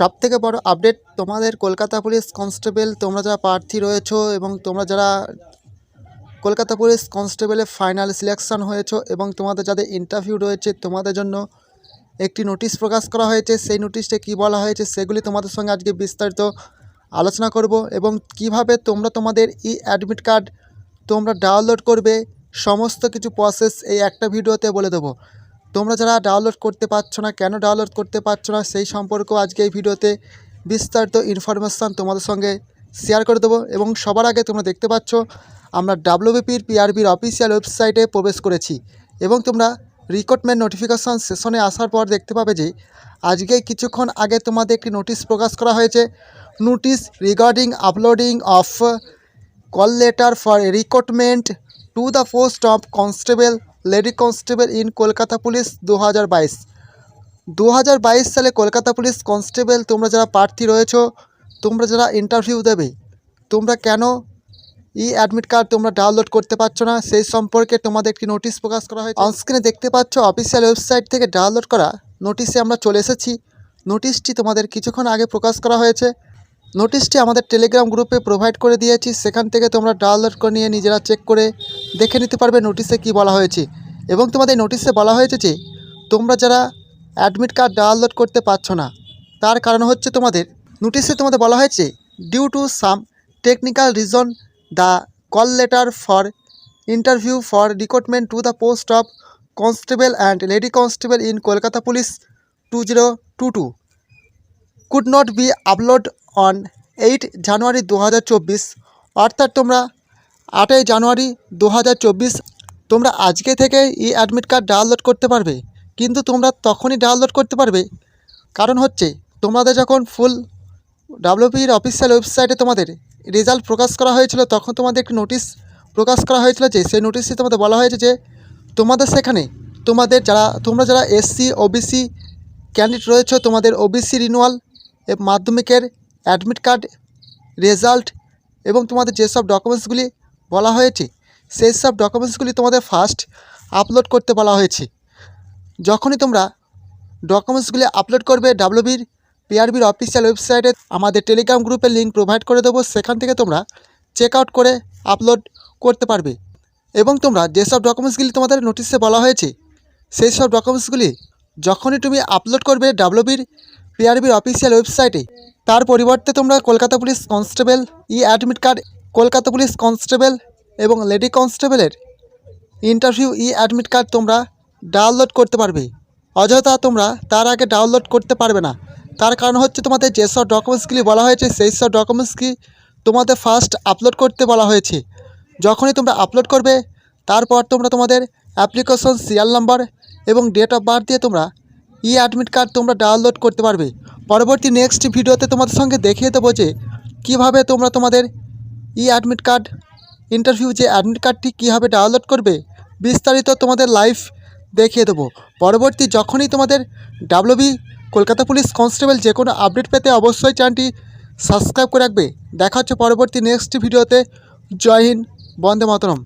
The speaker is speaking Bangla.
সব থেকে বড় আপডেট তোমাদের কলকাতা পুলিশ কনস্টেবল তোমরা যারা প্রার্থী রয়েছো এবং তোমরা যারা কলকাতা পুলিশ কনস্টেবলে ফাইনাল সিলেকশন হয়েছো এবং তোমাদের যাদের ইন্টারভিউ রয়েছে, তোমাদের জন্য একটি নোটিশ প্রকাশ করা হয়েছে। সেই নোটিশে কী বলা হয়েছে, সেগুলি তোমাদের সঙ্গে আজকে বিস্তারিত আলোচনা করব এবং কীভাবে তোমরা তোমাদের ই অ্যাডমিট কার্ড তোমরা ডাউনলোড করবে, সমস্ত কিছু প্রসেস এই একটা ভিডিওতে বলে দেবো। তোমরা যারা ডাউনলোড করতে পারছ না, কেন ডাউনলোড করতে পারছ না, সেই সম্পর্কেও আজকে এই ভিডিওতে বিস্তারিত ইনফরমেশান তোমাদের সঙ্গে শেয়ার করে দেবো এবং সবার আগে তোমরা দেখতে পাচ্ছ, আমরা ডাব্লিউবিপির পিআরবির অফিসিয়াল ওয়েবসাইটে প্রবেশ করেছি এবং তোমরা রিক্রুটমেন্ট নোটিফিকেশান সেশনে আসার পর দেখতে পাবে যে, আজকে কিছুক্ষণ আগে তোমাদের একটি নোটিশ প্রকাশ করা হয়েছে। Notice regarding uploading of call letter for recruitment to the post of constable lady constable in Kolkata police দু হাজার বাইশ। দু হাজার বাইশ সালে কলকাতা পুলিশ কনস্টেবল, তোমরা যারা প্রার্থী রয়েছো, তোমরা যারা ইন্টারভিউ দেবে, তোমরা কেন ই অ্যাডমিট কার্ড তোমরা ডাউনলোড করতে পারছ না? সেই সম্পর্কে তোমাদের একটি নোটিশ প্রকাশ করা হয়েছে। অনস্ক্রিনে দেখতে পাচ্ছ অফিসিয়াল ওয়েবসাইট থেকে ডাউনলোড করা নোটিশে আমরা চলে এসেছি। নোটিশটি তোমাদের কিছুক্ষণ আগে প্রকাশ করা হয়েছে। নোটিশটি আমাদের টেলিগ্রাম গ্রুপে প্রোভাইড করে দিয়েছি। সেখান থেকে তোমরা ডাউনলোড করে নিয়ে নিজেরা চেক করে দেখে নিতে পারবে নোটিশে কি বলা হয়েছে। এবং তোমাদের নোটিশে বলা হয়েছে যে, তোমরা যারা অ্যাডমিট কার্ড ডাউনলোড করতে পারছ না, তার কারণ হচ্ছে তোমাদের, নোটিশে তোমাদের বলা হয়েছে due to some technical reason the call letter for interview for recruitment to the post of constable and lady constable in Kolkata police two zero two two could not be upload on eight January দু হাজার চব্বিশ অর্থাৎ তোমরা আটই জানুয়ারি দু হাজার চব্বিশ তোমরা আজকে থেকে ই অ্যাডমিট কার্ড ডাউনলোড করতে পারবে। কিন্তু তোমরা তখনই ডাউনলোড করতে পারবে। কারণ হচ্ছে, তোমাদের যখন ফুল ডাব্লিউপির অফিসিয়াল ওয়েবসাইটে তোমাদের রেজাল্ট প্রকাশ করা হয়েছিল, তখন তোমাদের একটি নোটিশ প্রকাশ করা হয়েছিল যে, সেই নোটিশে তোমাদের বলা হয়েছে যে, তোমাদের সেখানে তোমাদের যারা, তোমরা যারা এসসি ওবিসি ক্যান্ডিডেট রয়েছে, তোমাদের ওবিসি রিনুয়াল মাধ্যমিকের অ্যাডমিট কার্ড, রেজাল্ট এবং তোমাদের যেসব ডকুমেন্টসগুলি বলা হয়েছে সেই সব ডকুমেন্টসগুলি তোমাদের ফার্স্ট আপলোড করতে বলা হয়েছে। যখনই তোমরা ডকুমেন্টসগুলি আপলোড করবে ডাব্লিউবির পিআরবির অফিসিয়াল ওয়েবসাইটে আমাদের টেলিগ্রাম গ্রুপের লিঙ্ক প্রোভাইড করে দেবো, সেখান থেকে তোমরা চেক আউট করে আপলোড করতে পারবে। এবং তোমরা যেসব ডকুমেন্টসগুলি তোমাদের নোটিশে বলা হয়েছে সেই সব ডকুমেন্টসগুলি যখনই তুমি আপলোড করবে ডাব্লিউবির পিআরবির অফিসিয়াল ওয়েবসাইটে। তার পরিবর্তে তোমরা Kolkata police constable, e admit card, Kolkata police constable এবং লেডি কনস্টেবলের ইন্টারভিউ ই অ্যাডমিট কার্ড তোমরা ডাউনলোড করতে পারবে। অযথা তোমরা তার আগে ডাউনলোড করতে পারবে না। তার কারণ হচ্ছে তোমাদের যেসব ডকুমেন্টসগুলি বলা হয়েছে, সেই সব ডকুমেন্টসগুলি তোমাদের ফার্স্ট আপলোড করতে বলা হয়েছে। যখনই তোমরা আপলোড করবে, তারপর তোমরা তোমাদের অ্যাপ্লিকেশন সিরিয়াল নাম্বার এবং ডেট অফ বার্থ দিয়ে তোমরা ই অ্যাডমিট কার্ড তোমরা ডাউনলোড করতে পারবে। পরবর্তী নেক্সট ভিডিওতে তোমাদের সঙ্গে দেখিয়ে দেবো যে কীভাবে তোমরা তোমাদের ই অ্যাডমিট কার্ড ইন্টারভিউ যে অ্যাডমিট কার্ডটি কীভাবে ডাউনলোড করবে, বিস্তারিত তোমাদের লাইভ দেখিয়ে দেবো। পরবর্তী যখনই তোমাদের ডাব্লিউবি কলকাতা পুলিশ কনস্টেবল যে কোনো আপডেট পেতে অবশ্যই চ্যানেলটি সাবস্ক্রাইব করে রাখবে। দেখা হচ্ছে পরবর্তী নেক্সট ভিডিওতে। জয় হিন্দ, বন্দে মাতরম।